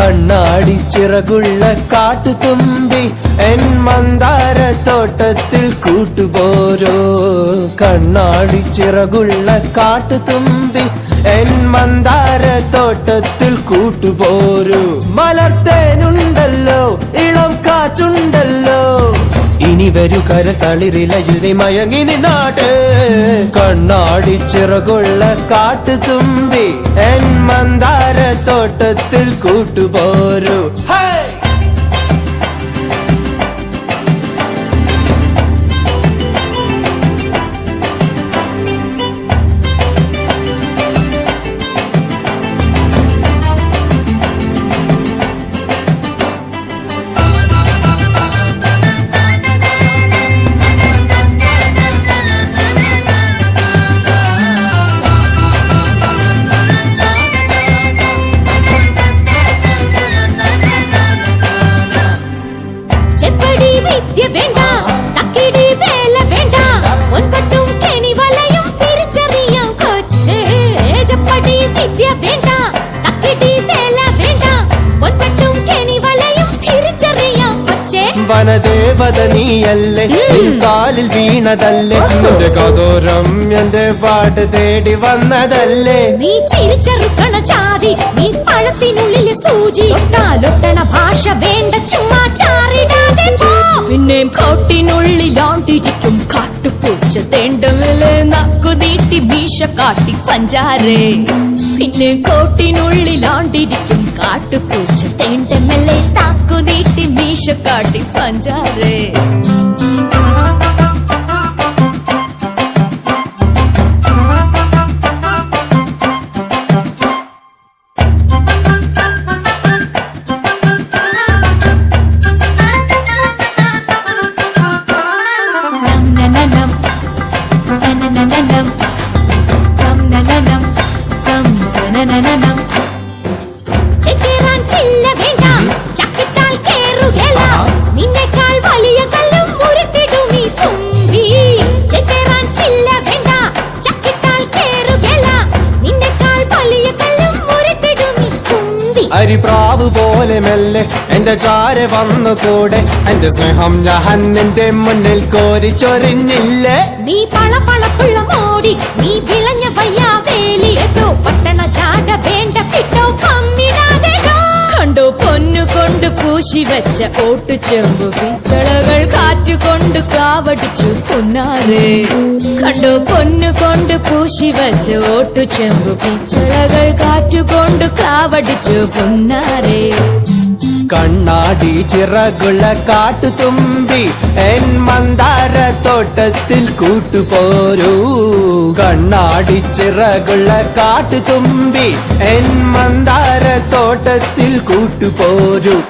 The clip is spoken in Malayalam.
കണ്ണാടി ചിറകുള്ള കാട്ടുതുമ്പി എൻ മന്ദാര തോട്ടത്തിൽ കൂട്ടുപോരോ. കണ്ണാടി ചിറകുള്ള കാട്ടുതുമ്പി എൻ മന്ദാര തോട്ടത്തിൽ കൂട്ടുപോരൂ. മലർത്തേനുണ്ടല്ലോ ഇളം കാറ്റുണ്ടല്ലോ. ഇനി വരൂ കര തളിരിലയുതി മയങ്ങി നിന്നാട്ട്. കണ്ണാടി ചിറകുള്ള കാട്ടുതുമ്പി എൻ മന്ദാര തോട്ടത്തിൽ കൂട്ടുപോരൂ. ഹേ! വനദേവത നീയല്ലേ കാലിൽ വീണതല്ലേ? നിന്റെ കതോരം എന്റെ പാട്ട് തേടി വന്നതല്ലേ? നീ ചിരിച്ചെറുക്കണ ചാതി നീ പഴത്തിനുള്ളിലെ സൂചി. ഒട്ടാലൊട്ടണ ഭാഷ വേണ്ട ചുമ്മാ ചാറിടാതെ പോ. പിന്നെയും കോട്ടിനുള്ളിലാണ്ടിരിക്കും കാട്ടുപൂച്ച തേണ്ടവിലെ നക്കു നീട്ടി വീശ കാട്ടി പഞ്ചാരേ. പിന്നെ കോട്ടിനുള്ളിലാണ്ടിരിക്കും കാട്ടുപൂച്ച തേണ്ടമേലെ താക്കു നീട്ടി മീശ കാട്ടി പഞ്ചാരേ നം നനനം നിന്നെക്കാൾ വലിയ കല്ലും ഉരുട്ടിടും ഈ തുമ്പി ചെക്കേറാൻ ചില്ല വേണ്ട ചക്കിട്ടാൽ കേറുകേല നിന്നെക്കാൾ വലിയ കല്ലും ഉരുട്ടിടും ഈ തുമ്പി അരിപ്രാവ് പോലെ മെല്ലെ എന്റെ ചാര വന്നു കൂടെ. എന്റെ സ്നേഹം ഞാൻ നിന്റെ മുന്നിൽ കോരിച്ചൊരിഞ്ഞില്ലേ? നീ നീ പളപളപ്പുള്ള മോടി നീ വിളഞ്ഞ പൂശി വെച്ച ഓട്ടുചെമ്പു പിച്ചളകൾ കാറ്റുകൊണ്ട് കാവടിച്ചു പൊന്നാറേ. കണ്ടോ പൊന്നു കൊണ്ട് പൂശി വെച്ച ഓട്ടുചെമ്പു പിച്ചളകൾ കാറ്റുകൊണ്ട് കാവടിച്ചു പൊന്നാറേ. കണ്ണാടി ചിറകുള്ള കാട്ടുതുമ്പി എൻ മന്ദാര തോട്ടത്തിൽ കൂട്ടുപോരൂ. കണ്ണാടി ചിറകുള്ള കാട്ടുതുമ്പി എൻ മന്ദാര തോട്ടത്തിൽ കൂട്ടുപോരൂ.